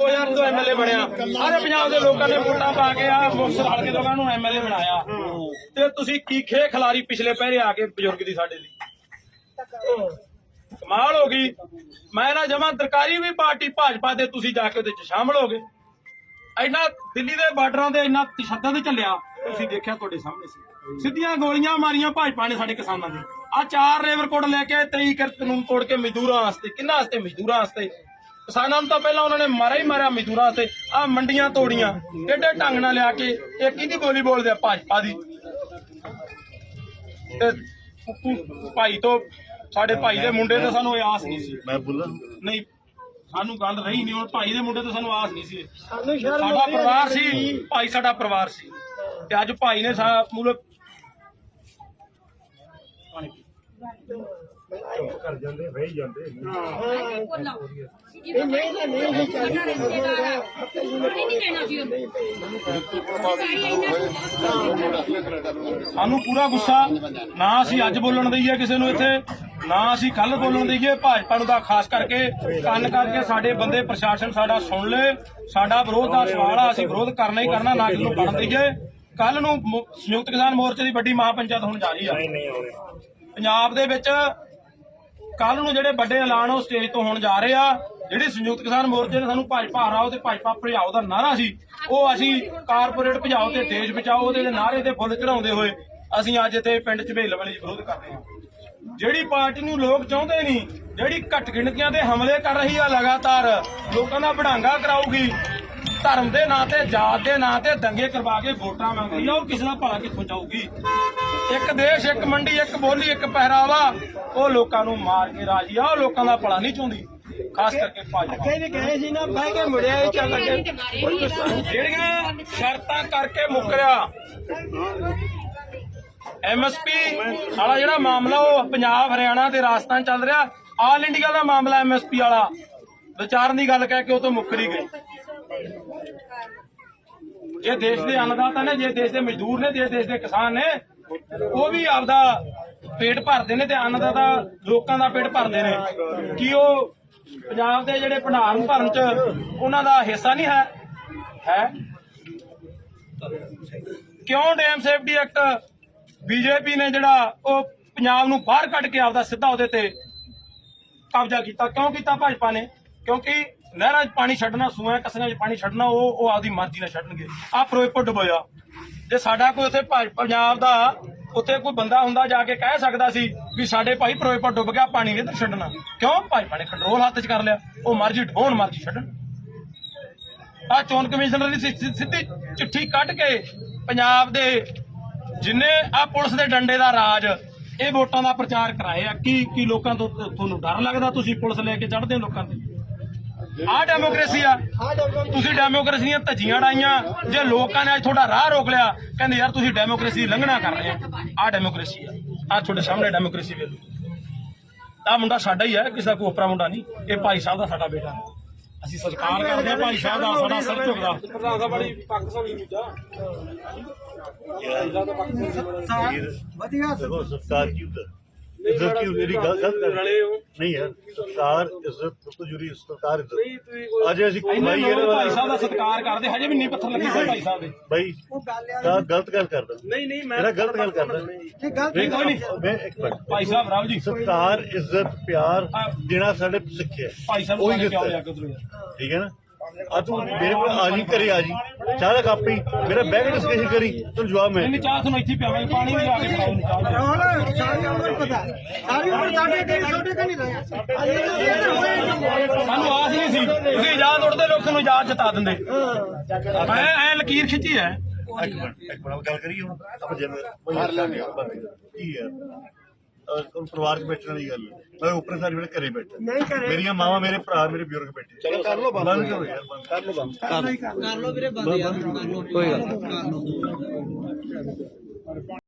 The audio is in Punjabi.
2000 ਤੋਂ ਐਮਐਲਏ ਬਣਿਆ। ਸਾਰੇ ਪੰਜਾਬ ਦੇ ਲੋਕਾਂ ਨੇ ਵੋਟਾਂ ਪਾ ਕੇ ਆ ਮੁਕਤਸਰ ਹਲਕੇ ਤੋਂ ਨੂੰ ਐਮਐਲਏ ਬਣਾਇਆ। ਤੇ ਤੁਸੀਂ ਕੀ ਖੇ ਖਿਲਾਰੀ ਪਿਛਲੇ ਪਹਿਰੇ ਆ ਕੇ ਬਜ਼ੁਰਗ ਦੀ ਸਾਡੇ ਦੀ ਕਮਾਲ ਹੋ ਗਈ। ਮੈਂ ਨਾ ਜਮਾਂ ਸਰਕਾਰੀ ਵੀ ਪਾਰਟੀ ਭਾਜਪਾ ਦੇ ਤੁਸੀਂ ਜਾ ਕੇ ਉਹਦੇ ਚ ਸ਼ਾਮਲ ਹੋ ਗਏ। ਇੰਨਾ ਦਿੱਲੀ ਦੇ ਬਾਰਡਰਾਂ ਤੇ ਇੰਨਾ ਤਸ਼ੱਦਦ ਚੱਲਿਆ, ਤੁਸੀਂ ਦੇਖਿਆ ਤੁਹਾਡੇ ਸਾਹਮਣੇ ਸੀ। ਸਿੱਧੀਆਂ ਗੋਲੀਆਂ ਮਾਰੀਆਂ ਭਾਜਪਾ ਨੇ ਸਾਡੇ ਕਿਸਾਨਾਂ ਦੇ। ਆ ਚਾਰ ਰੇਵਰ ਕੋਡ ਲੈ ਕੇ 23 ਕਰ ਕਾਨੂੰਨ ਤੋੜ ਕੇ ਮਜ਼ਦੂਰਾਂ ਵਾਸਤੇ, ਕਿੰਨਾ ਵਾਸਤੇ? ਮਜ਼ਦੂਰਾਂ ਵਾਸਤੇ। ਕਿਸਾਨਾਂ ਨੂੰ ਤਾਂ ਪਹਿਲਾਂ ਉਹਨਾਂ ਨੇ ਮਾਰਿਆ ਹੀ ਮਾਰਿਆ ਮਜ਼ਦੂਰਾਂ ਵਾਸਤੇ। ਆ ਮੰਡੀਆਂ ਤੋੜੀਆਂ ਏਡੇ ਢੰਗ ਨਾਲ ਲਿਆ ਕੇ ਇਹ ਕਿਹਦੀ ਬੋਲੀ ਬੋਲਦੇ ਆ ਭਾਜਪਾ ਦੀ? ਤੇ ਤੂੰ ਭਾਈ ਤੋਂ ਸਾਡੇ ਭਾਈ ਦੇ ਮੁੰਡੇ ਤੇ ਸਾਨੂੰ ਇਹ ਆਸ ਨਹੀਂ ਸੀ। ਮੈਂ ਬੋਲਾਂ? ਨਹੀਂ ਸਾਨੂੰ ਗੱਲ ਰਹੀ ਨਹੀਂ ਹੁਣ ਭਾਈ ਦੇ ਮੁੰਡੇ ਤੋਂ ਸਾਨੂੰ ਆਸ ਨਹੀਂ ਸੀ। ਸਾਡਾ ਪਰਿਵਾਰ ਸੀ ਭਾਈ ਸਾਡਾ ਪਰਿਵਾਰ ਸੀ। ਤੇ ਅੱਜ ਭਾਈ ਨੇ ਸਾ ਮੂਲਕ ਕਰ ਜਾਂਦੇ ਵਹੀ ਜਾਂਦੇ। ਇਹ ਨਹੀਂ ਤਾਂ ਨਹੀਂ ਹੀ ਚਾਹੀਦਾ ਨਹੀਂ ਦੇਣਾ ਸੀ ਉਹਨੂੰ ਸਾਨੂੰ ਪੂਰਾ ਗੁੱਸਾ ਨਾ ਅਸੀਂ ਅੱਜ ਬੋਲਣ ਦਈਏ ਕਿਸੇ ਨੂੰ ਇੱਥੇ ਨਾ ਅਸੀਂ ਕੱਲ ਬੋਲਣ ਦਈਏ। ਭਾਜਪਾ ਨੂੰ ਤਾਂ ਖਾਸ ਕਰਕੇ ਕੰਨ ਕਰਕੇ ਸਾਡੇ ਬੰਦੇ ਪ੍ਰਸ਼ਾਸਨ ਸਾਡਾ ਸੁਣ ਲੇ ਸਾਡਾ ਵਿਰੋਧ ਦਾ ਸਵਾਲ ਆ ਅਸੀਂ ਵਿਰੋਧ ਕਰਨਾ ਹੀ ਕਰਨਾ ਨਾ ਕਿਸੇ ਨੂੰ ਬਣ ਦਈਏ। ਕੱਲ ਨੂੰ ਮੁ- ਸੰਯੁਕਤ ਕਿਸਾਨ ਮੋਰਚੇ ਦੀ ਵੱਡੀ ਮਹਾਪੰਚਾਇਤ ਹੋਣ ਜਾ ਰਹੀ ਆ। ਨਹੀਂ ਪੰਜਾਬ ਦੇ ਵਿੱਚ ਕੱਲ ਨੂੰ ਜਿਹੜੇ ਵੱਡੇ ਐਲਾਨ ਉਹ ਸਟੇਜ ਤੋਂ ਹੋਣ ਜਾ ਰਹੇ ਆ, ਜਿਹੜੀ ਸੰਯੁਕਤ ਕਿਸਾਨ ਮੋਰਚੇ ਨੇ ਸਾਨੂੰ ਭਾਜਪਾ ਹਰਾਓ ਤੇ ਭਾਜਪਾ ਭਜਾਓ ਦਾ ਨਾਰਾ ਸੀ, ਉਹ ਅਸੀਂ ਕਾਰਪੋਰੇਟ ਭਜਾਓ ਤੇ ਦੇਸ਼ ਬਚਾਓ, ਉਹਦੇ ਨਾਰੇ ਤੇ ਫੁੱਲ ਚੜਾਉਂਦੇ ਹੋਏ ਅਸੀਂ ਅੱਜ ਇੱਥੇ ਪਿੰਡ ਝਬੇਲ ਵਾਲੀ 'ਚ ਵਿਰੋਧ ਕਰਦੇ ਹਾਂ। ਜਿਹੜੀ ਪਾਰਟੀ ਨੂੰ ਲੋਕ ਚਾਹੁੰਦੇ ਨਹੀਂ ਜਿਹੜੀ ਘੱਟ ਗਿਣਤੀਆਂ ਤੇ ਹਮਲੇ ਕਰ ਰਹੀ ਆ ਲਗਾਤਾਰ, ਲੋਕਾਂ ਦਾ ਬੜਾਂਗਾ ਕਰਾਊਗੀ, ਧਰਮ ਦੇ ਨਾਂ ਤੇ ਜਾਤ ਦੇ ਨਾਂ ਤੇ ਦੰਗੇ ਕਰਵਾ ਕੇ ਵੋਟਾਂ ਮੰਗਦੀ ਆ, ਉਹ ਕਿਸੇ ਦਾ ਭਲਾ ਕਿੱਥੋਂ ਜਾਊਗੀ? ਇੱਕ ਦੇਸ਼ ਇੱਕ ਮੰਡੀ ਇੱਕ ਬੋਲੀ ਇੱਕ ਪਹਿਰਾਵਾ। ਉਹ ਲੋਕਾਂ ਨੂੰ ਮਾਰ ਕੇ ਰਾਜੀ ਆ ਉਹ ਲੋਕਾਂ ਦਾ ਭਲਾ ਨਹੀਂ ਚਾਹੁੰਦੀ। ਖਾਸ ਕਰਕੇ ਭਾਜਪਾ। ਕਹਿੰਦੇ ਗਏ ਸੀ ਨਾ ਬਹਿ ਕੇ ਮੁੜਿਆ ਹੀ ਚੱਲ ਕੇ ਜਿਹੜੀਆਂ ਸ਼ਰਤਾਂ ਕਰਕੇ ਮੁੱਕਰਿਆ। ਐਮਐਸਪੀ ਵਾਲਾ ਜਿਹੜਾ ਮਾਮਲਾ ਉਹ ਪੰਜਾਬ ਹਰਿਆਣਾ ਤੇ ਰਾਜਸਥਾਨ ਚੱਲ ਰਿਹਾ। ਆਲ ਇੰਡੀਆ ਦਾ ਮਾਮਲਾ ਐਮਐਸਪੀ ਵਾਲਾ। ਵਿਚਾਰਨ ਦੀ ਗੱਲ ਕਹਿ ਕੇ ਉਹ ਤੋਂ ਮੁੱਕਰੀ ਗਈ ਜੇ ਦੇਸ਼ ਦੇ ਅੰਨਦਾਤਾ ਨੇ ਜੇ ਦੇਸ਼ ਦੇ ਮਜ਼ਦੂਰ ਨੇ ਜੇ ਦੇਸ਼ ਦੇ ਕਿਸਾਨ ਨੇ ਉਹ ਵੀ ਆਪਦਾ ਪੇਟ ਭਰਦੇ ਨੇ ਤੇ ਅੰਨਦਾਤਾ ਲੋਕਾਂ ਦਾ ਪੇਟ ਭਰਦੇ ਨੇ। ਕੀ ਉਹ ਪੰਜਾਬ ਦੇ ਜਿਹੜੇ ਭੰਡਾਰ ਭਰਨ ਚ ਉਹਨਾਂ ਦਾ ਹਿੱਸਾ ਨਹੀਂ ਹੈ? ਹੈ? ਕਿਉਂ ਡੈਮ ਸੇਫਟੀ ਐਕਟ ਬੀਜੇਪੀ ਨੇ ਜਿਹੜਾ ਉਹ ਪੰਜਾਬ ਨੂੰ ਬਾਹਰ ਕੱਢ ਕੇ ਆਪਦਾ ਸਿੱਧਾ ਉਹਦੇ ਤੇ ਕਬਜ਼ਾ ਕੀਤਾ? ਕਿਉਂ ਕੀਤਾ ਭਾਜਪਾ ਨੇ? ਕਿਉਂਕਿ ਨਹਿਰਾਂ 'ਚ ਪਾਣੀ ਛੱਡਣਾ, ਸੂਆਂ ਕਸਰਿਆਂ 'ਚ ਪਾਣੀ ਛੱਡਣਾ, ਉਹ ਉਹ ਆਪਦੀ ਮਰਜ਼ੀ ਨਾਲ ਛੱਡਣਗੇ। ਆ ਫਿਰੋਜ਼ਪੁਰ ਡੁਬੋਇਆ ਜੇ ਸਾਡਾ ਕੋਈ ਉੱਥੇ ਪੰਜਾਬ ਦਾ ਉੱਥੇ ਕੋਈ ਬੰਦਾ ਹੁੰਦਾ ਜਾ ਕੇ ਕਹਿ ਸਕਦਾ ਸੀ ਵੀ ਸਾਡੇ ਭਾਈ ਫਿਰੋਜ਼ਪੁਰ ਡੁੱਬ ਗਿਆ, ਪਾਣੀ ਨਹੀਂ ਛੱਡਣਾ। ਕਿਉਂ? ਭਾਜਪਾ ਨੇ ਕੰਟਰੋਲ ਹੱਥ 'ਚ ਕਰ ਲਿਆ। ਉਹ ਮਰਜ਼ੀ ਢੋਣ, ਮਰਜ਼ੀ ਛੱਡਣ। ਆ ਚੋਣ ਕਮਿਸ਼ਨਰ ਦੀ ਸਿੱਧੀ ਚਿੱਠੀ ਕੱਢ ਕੇ ਪੰਜਾਬ ਦੇ ਜਿੰਨੇ ਆ ਪੁਲਿਸ ਦੇ ਡੰਡੇ ਦਾ ਰਾਜ, ਇਹ ਵੋਟਾਂ ਦਾ ਪ੍ਰਚਾਰ ਕਰਾਏ ਆ ਕੀ ਕੀ ਲੋਕਾਂ ਤੋਂ ਤੁਹਾਨੂੰ ਡਰ ਲੱਗਦਾ? ਤੁਸੀਂ ਪੁਲਿਸ ਲੈ ਕੇ ਚੜਦੇ ਹੋ ਲੋਕਾਂ ਤੇ? ਆ ਡੈਮੋਕ੍ਰੇਸੀ ਆ। ਤੁਸੀਂ ਡੈਮੋਕ੍ਰੇਸੀ ਦੀਆਂ ਧੱਜੀਆਂ ਡਾਈਆਂ ਜੇ ਲੋਕਾਂ ਨੇ ਅੱਜ ਤੁਹਾਡਾ ਰਾਹ ਰੋਕ ਲਿਆ ਕਹਿੰਦੇ ਯਾਰ ਤੁਸੀਂ ਡੈਮੋਕ੍ਰੇਸੀ ਦੀ ਲੰਘਣਾ ਕਰ ਰਹੇ ਆ ਆ ਡੈਮੋਕ੍ਰੇਸੀ ਆ। ਆ ਤੁਹਾਡੇ ਸਾਹਮਣੇ ਡੈਮੋਕ੍ਰੇਸੀ ਵੇਲੋ। ਆ ਮੁੰਡਾ ਸਾਡਾ ਹੀ ਹੈ ਕਿਸੇ ਦਾ ਕੋਈ ਉਪਰਾ ਮੁੰਡਾ ਨਹੀਂ। ਇਹ ਭਾਈ ਸਾਹਿਬ ਦਾ ਸਾਡਾ ਬੇਟਾ। ਹੈ ਅਸੀਂ ਸਤਿਕਾਰ ਕਰਦੇ ਆ ਭਾਈ ਸਾਹਿਬ ਦਾ ਸਾਡਾ ਸਿਰ ਝੁਕਦਾ। ਪ੍ਰਧਾਨ ਸਾਹਿਬ ਬੜੀ ਪੱਕ ਸੋਣੀ ਦੂਜਾ ਵਧੀਆ ਦੇਖੋ ਸਤਕਾਰ ਕੀ ਹੁੰਦਾ ਇੱਜ਼ਤ ਕੀ ਮੇਰੀ ਗੱਲ ਗਲਤ ਕਰ ਰਲੇ ਹੋ। ਨਹੀਂ ਯਾਰ ਸਤਕਾਰ ਇੱਜ਼ਤ ਸਭ ਤੋਂ ਜੁੜੀ ਸਤਕਾਰ ਇੱਜ਼ਤ। ਅੱਜ ਅਸੀਂ ਇੰਨੇ ਭਾਈ ਲੋਕ ਭਾਈ ਸਾਹਿਬ ਦਾ ਸਤਿਕਾਰ ਕਰਦੇ ਹਜੇ ਵੀ ਨਹੀਂ ਪੱਥਰ ਲੱਗੇ ਹੋਏ ਭਾਈ ਸਾਹਿਬ ਦੇ। ਭਾਈ ਉਹ ਗੱਲ ਗਲਤ ਗੱਲ ਕਰਦਾ। ਨਹੀਂ ਨਹੀਂ ਮੇਰਾ ਗਲਤ ਗੱਲ ਕਰਦਾ। ਇਹ ਗੱਲ ਨਹੀਂ, ਕੋਈ ਨਹੀਂ। ਮੈਂ ਇੱਕ ਮਿੰਟ। ਭਾਈ ਸਾਹਿਬ ਰਾਮ ਜੀ। ਸਤਕਾਰ ਇੱਜ਼ਤ ਪਿਆਰ ਦੇਣਾ ਸਾਡੇ ਸਿੱਖਿਆ। ਭਾਈ ਸਾਹਿਬ ਉਹੀ ਕਿਉਂ ਦਿੱਤਾ। ਠੀਕ ਹੈ ਨਾ? ਆ ਤੂੰ ਮੇਰੇ ਕੋਲ ਆ ਜੀ ਘਰੇ ਆ ਜੀ। ਚਾਹ ਦਾ ਕੱਪ ਹੀ। ਮੇਰਾ ਬੈਗ ਡਿਸਕਸ਼ਨ ਕਰੀ ਤੈਨੂੰ ਜਵਾਬ ਮੈਂ ਇੰਨੀ ਚਾਹ ਤੁਹਾਨੂੰ ਇੱਥੇ ਹੀ ਪਿਆਵਾਂਗੇ ਪਾਣੀ ਵੀ ਆ ਕੇ ਦਿਓ। ਹੁਣ ਸਾਰੀ ਉਮਰ ਪਤਾ। ਸਾਰੀ ਉਮਰ ਸਾਡੇ ਤੇ ਛੋਟੇ ਕਾ ਨਹੀਂ ਰਿਹਾ ਸਾਨੂੰ ਆਸ ਨਹੀਂ ਸੀ। ਤੁਸੀਂ ਇਜਾਜ਼ਤ ਉੜਦੇ ਲੋਕ ਤੁਹਾਨੂੰ ਇਜਾਜ਼ਤ ਜਤਾ ਦਿੰਦੇ। ਮੈਂ ਐ ਲਕੀਰ ਖਿੱਚੀ ਐ ਇੱਕ ਮਿੰਟ ਇੱਕ ਮਿੰਟ ਗੱਲ ਕਰੀਏ ਹੁਣ। ਆਪਾਂ ਜਿਵੇਂ ਮਾਰ ਲਾਂਗੇ ਕੀ ਹੈ? ਪਰਿਵਾਰ 'ਚ ਬੈਠਣ ਵਾਲੀ ਗੱਲ ਹੈ। ਮੈਂ ਉੱਪਰ ਸਾਰੇ ਵੇਲੇ ਘਰੇ ਬੈਠਾ। ਨਹੀਂ ਘਰੇ। ਮੇਰੀਆਂ ਮਾਵਾਂ ਮੇਰੇ ਭਰਾ ਮੇਰੇ ਬਜ਼ੁਰਗ ਬੈਠੇ। ਚਲੋ ਕਰ ਲਓ ਬੰਦ। ਕਰੋ ਯਾਰ ਬੰਦ। ਕਰ ਲਓ ਬੰਦ। ਕਰ ਲੋ ਵੀਰੇ ਬੰਦ ਯਾਰ। ਕਰ ਲੋ ਕੋਈ ਗੱਲ